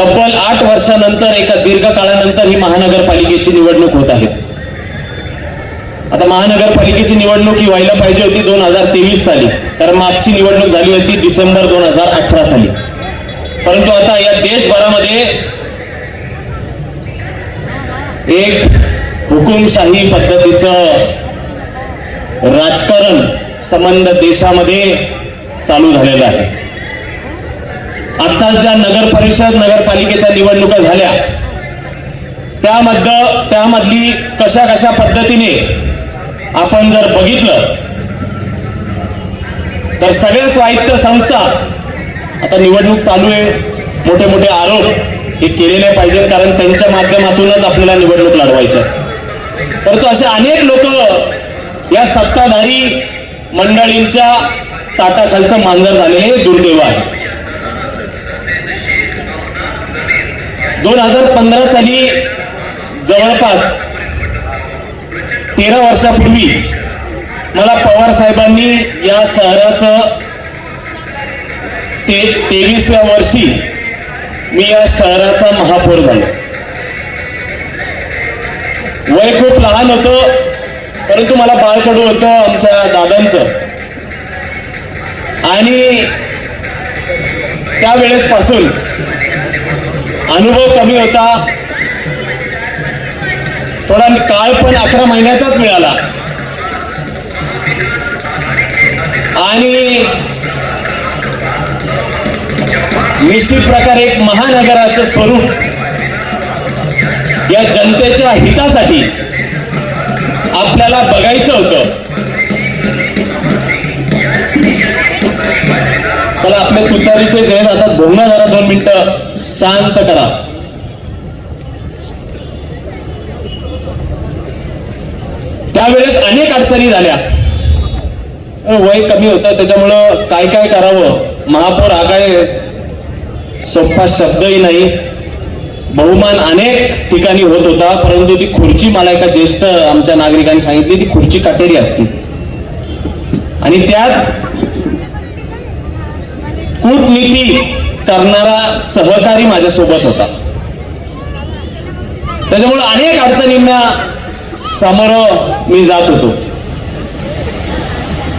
तब्बल आठ वर्षानंतर एका दीर्घ काळानंतर ही महानगरपालिकेची निवडणूक होत आहे. आता महानगरपालिकेची निवडणूक ही व्हायला पाहिजे होती दोन हजार तेवीस साली. कारण मागची निवडणूक झाली होती डिसेंबर दोन हजार अठरा साली. परंतु आता या देशभरामध्ये एक हुकुमशाही पद्धतीचं राजकारण संबंध देशामध्ये चालू झालेलं आहे. आत्ताच ज्या नगर परिषद नगरपालिकेच्या निवडणुका झाल्या त्यामध्ये त्यामधली कशा कशा पद्धतीने आपण जर बघितलं तर सगळ्या स्वायत्त संस्था आता निवडणूक चालू आहे. मोठे मोठे आरोप हे केलेले पाहिजेत कारण त्यांच्या माध्यमातूनच आपल्याला निवडणूक लढवायच्या परंतु असे अनेक लोक या सत्ताधारी मंडळींच्या ताटाखालचं मांजर झालेले हे दुर्दैव आहे. दोन हजार पंधरा साली जवळपास तेरा वर्षापूर्वी मला पवार साहेबांनी या शहराचं ते तेवीसव्या वर्षी मी या शहराचा महापौर झालो. वय खूप लहान होतं परंतु मला बाळकडू होतं आमच्या दादांचं. आणि त्यावेळेस पासून अनुभव कमी होता. थोडा काळ पण अकरा महिन्याचाच मिळाला. आणि निश्चित प्रकारे एक महानगराचं स्वरूप या जनतेच्या हितासाठी आपल्याला बघायचं होतं. चला आपल्या तुतारीचे जे आता बोलणं जरा दोन मिनिटं शांत करा. त्यावेळेस अनेक अडचणी झाल्या. वय कमी होतं त्याच्यामुळं काय काय करावं? महापौर हा काय सोपा शब्दही नाही. बहुमान अनेक ठिकाणी होत होता परंतु ती खुर्ची मला एका ज्येष्ठ आमच्या नागरिकांनी सांगितली ती खुर्ची काटेरी असते. आणि त्यात कूटनीती करणारा सहकारी माझ्यासोबत होता. त्याच्यामुळे अनेक अडचणींना समोर मी जात होतो.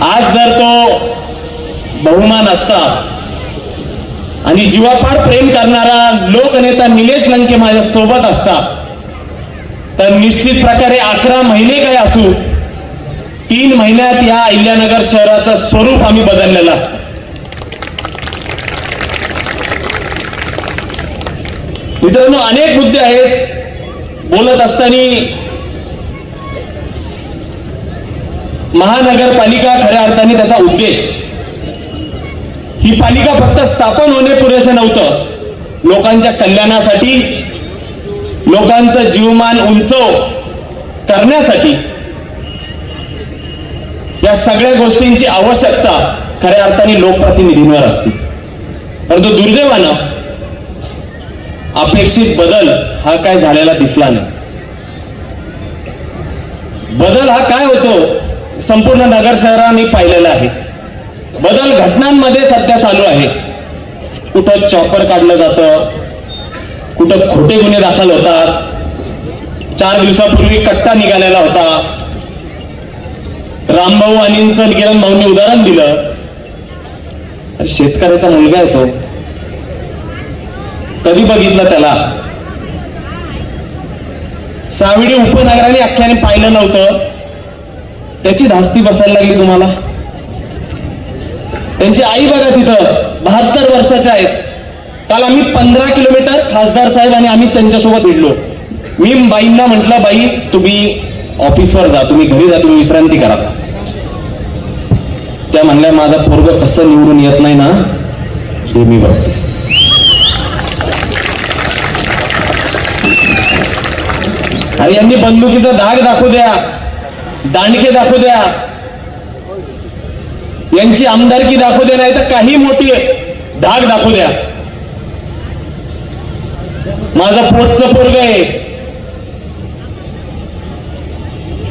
आज जर तो बहुमान असता आणि जीवापाड प्रेम करणारा लोकनेता निलेश लंके माझ्या सोबत असता तर निश्चित प्रकारे अकरा महिने काय असू तीन महिन्यात या अहिल्यानगर शहराचं स्वरूप आम्ही बदललेलं असतं. मित्रांनो अनेक मुद्दे आहेत. बोलत असताना महानगरपालिका खऱ्या अर्थाने त्याचा उद्देश. ही पालिका फक्त स्थापन होणे पुरेसे नव्हतं. लोकांच्या कल्याणासाठी लोकांचं जीवमान उंचव करण्यासाठी या सगळ्या गोष्टींची आवश्यकता खऱ्या अर्थाने लोकप्रतिनिधींवर असते. परंतु दुर्दैवानं अपेक्षित बदल हा काय झालेला दिसला नाही. बदल हा काय होतो संपूर्ण नगर शहराने पाहिलेला आहे. बदल घटनांमध्ये सध्या चालू आहे. कुठं चॉपर काढलं जातं कुठं खोटे गुन्हे दाखल होतात चार दिवसापूर्वी कट्टा निघालेला होता. रामभाऊ आणि किरण भाऊंनी उदाहरण दिलं. शेतकऱ्याचा मुलगा येतो कधी बघितलं त्याला? साविडी उपनगराने अख्ख्याने पाहिलं नव्हतं. त्याची धास्ती बसायला लागली तुम्हाला? त्यांची आई बघा तिथं बहात्तर वर्षाच्या आहेत. काल आम्ही पंधरा किलोमीटर खासदार साहेब आणि आम्ही त्यांच्यासोबत भिडलो मी बाईंना म्हटलं बाई तुम्ही ऑफिसवर जा तुम्ही घरी जा तुम्ही विश्रांती करा. त्या म्हणल्या माझा पोरग कसं निवडून येत नाही ना हे मी बघते. यांनी बंदुकीचा धाग दाखवू द्या. दांडके दाखवू द्या. यांची आमदारकी दाखवू द्या नाही तर काही मोठी धाग दाखवू द्या. माझं पोटचं पोरग आहे.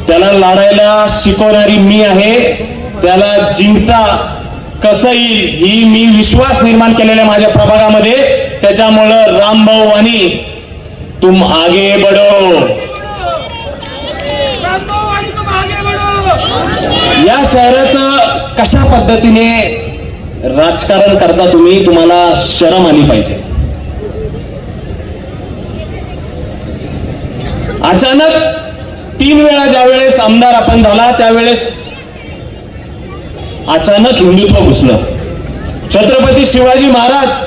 त्याला लढायला शिकवणारी मी आहे. त्याला जिंकता कसं येईल ही मी विश्वास निर्माण केलेल्या माझ्या प्रभागामध्ये. त्याच्यामुळं रामभाऊ आणि तुम आगे बडो रामभाऊ आणि तुम आगे बढ़ो या शहराचं कशा पद्धतीने राजकारण करता तुम्ही तुम्हाला शरम आली पाहिजे? अचानक तीन वेळा ज्या वेळेस आमदार आपण झाला त्यावेळेस अचानक हिंदुत्व घुसलं. छत्रपती शिवाजी महाराज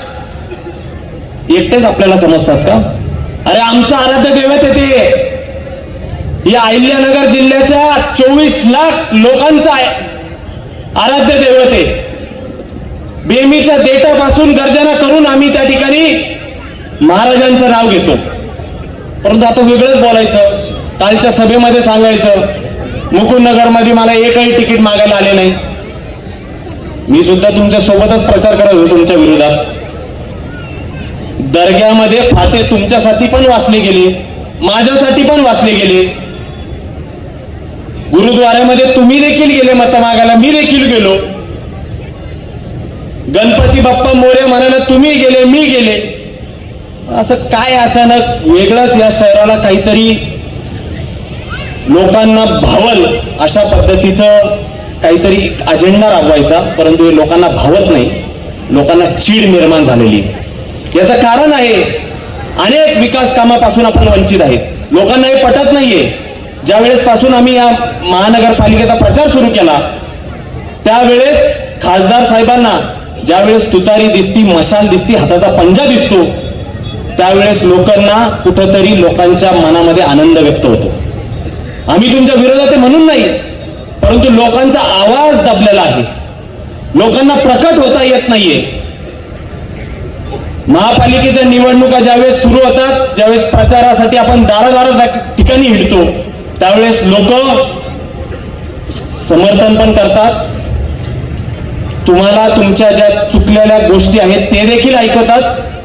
एकटेच आपल्याला समजतात का? अरे आमचं आराध्य दैवत येते. या अहिल्यानगर जिल्ह्याच्या चोवीस लाख लोकांचं आहे- आराध्य दैवत. बेमीच्या देटापासून गर्जना करून आम्ही त्या ठिकाणी महाराजांचं नाव घेतो. परंतु आता वेगळंच बोलायचं. कालच्या सभेमध्ये सांगायचं मुकुंदनगरमध्ये मला एकही तिकीट मागायला आले नाही. मी सुद्धा तुमच्या सोबतच प्रचार करत होतो तुमच्या विरोधात. दर्ग्यामध्ये फाते तुमच्यासाठी पण वाचले गेले माझ्यासाठी पण वाचले गेले. गुरुद्वाऱ्यामध्ये तुम्ही देखील गेले मत मागायला मी देखील गेलो. गणपती बाप्पा मोरे म्हणाला तुम्ही गेले मी गेले. असं काय अचानक वेगळंच या शहराला काहीतरी लोकांना भावल अशा पद्धतीचं काहीतरी अजेंडा राबवायचा परंतु हे लोकांना भावत नाही. लोकांना चीड निर्माण झालेली याचं कारण आहे अनेक विकास कामापासून आपण वंचित आहेत. लोकांना हे पटत नाहीये. ज्या वेळेसपासून आम्ही या महानगरपालिकेचा प्रचार सुरू केला त्यावेळेस खासदार साहेबांना ज्यावेळेस तुतारी दिसती मशाल दिसती हाताचा पंजा दिसतो त्यावेळेस लोकांना कुठंतरी लोकांच्या मनामध्ये आनंद व्यक्त होतो. आम्ही तुमच्या विरोधात आहे म्हणून नाही परंतु लोकांचा आवाज दबलेला आहे. लोकांना प्रकट होता येत नाहीये. महापालिकेच्या निवडणुका ज्यावेळेस सुरू होतात ज्यावेळेस प्रचारासाठी आपण दारादार ठिकाणी हिडतो त्यावेळेस लोक समर्थन पण करतात. तुम्हाला तुमच्या ज्या चुकलेल्या गोष्टी आहेत ते देखील ऐकतात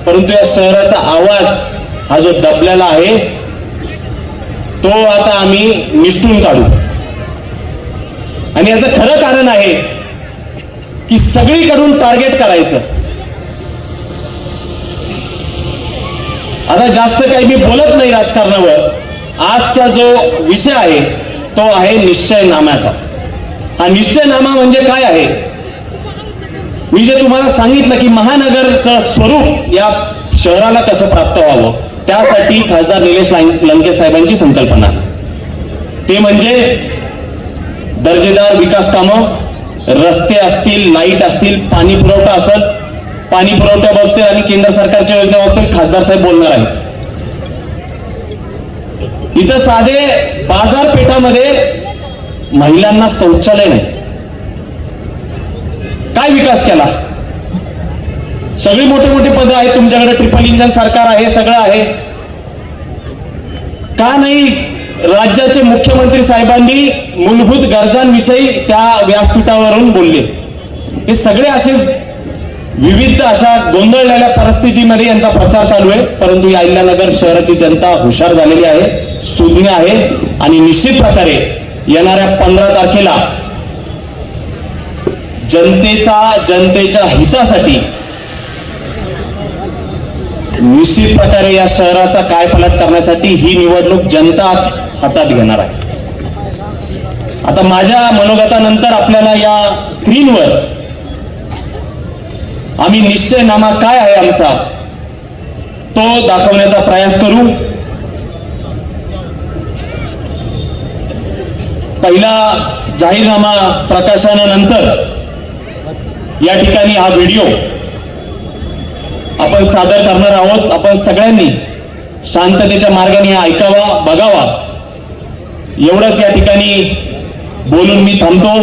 परंतु या शहराचा आवाज हा जो दबलेला आहे तो आता आम्ही निष्ठून काढू. आणि याचं खरं कारण आहे की सगळीकडून टार्गेट करायचं. आता जास्त काही मी बोलत नाही राजकारणावर आजचा जो विषय आहे तो आहे निश्चयनाम्याचा. हा निश्चयनामा म्हणजे काय आहे? मी जे तुम्हाला सांगितलं की महानगरचं स्वरूप या शहराला कसं प्राप्त व्हावं त्यासाठी खासदार निलेश लंके साहेबांची संकल्पना ते म्हणजे दर्जेदार विकास कामं रस्ते असतील लाइट असतील पाणी पुरवठा असेल पाणी पुरवठ्याबाबतीत आणि केंद्र सरकारच्या योजनेबाबतीत खासदार साहेब बोलणार आहेत. इथं साधे बाजारपेठामध्ये महिलांना शौचालय नाही. काय विकास केला? सगळी मोठे मोठे पद आहेत तुमच्याकडे ट्रिपल इंजन सरकार आहे सगळं आहे. का नाही राज्याचे मुख्यमंत्री साहेबांनी मूलभूत गरजांविषयी त्या व्यासपीठावरून बोलले? हे सगळे असे विविध अशा गोंधळलेल्या परिस्थितीमध्ये यांचा प्रचार चालू आहे परंतु या अहिल्यानगर शहराची जनता हुशार झालेली आहे. सुज्ञ आहे आणि निश्चित प्रकारे येणाऱ्या पंधरा तारखेला जनतेचा जनतेच्या हितासाठी निश्चित प्रकारे या शहराचा काय पलट करण्यासाठी ही निवडणूक जनता हातात घेणार आहे. आता माझ्या मनोगतानंतर आपल्याला या स्क्रीनवर आम्ही निश्चयनामा काय आहे आमचा तो दाखवण्याचा प्रयास करू. पहिला जाहीरनामा प्रकाशनानंतर या ठिकाणी हा व्हिडिओ आपण सादर करणार आहोत. आपण सगळ्यांनी शांततेच्या मार्गाने हा ऐकावा बघावा. एवढंच या ठिकाणी बोलून मी थांबतो.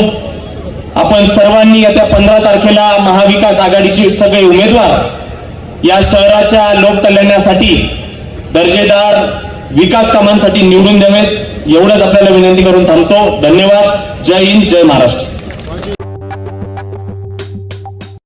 आपण सर्वांनी येत्या पंधरा तारखेला महाविकास आघाडीचे सगळे उमेदवार या शहराच्या लोककल्याणासाठी दर्जेदार विकास कामांसाठी निवडून द्यावेत. एवढंच आपल्याला विनंती करून थांबतो. धन्यवाद. जय हिंद जय महाराष्ट्र.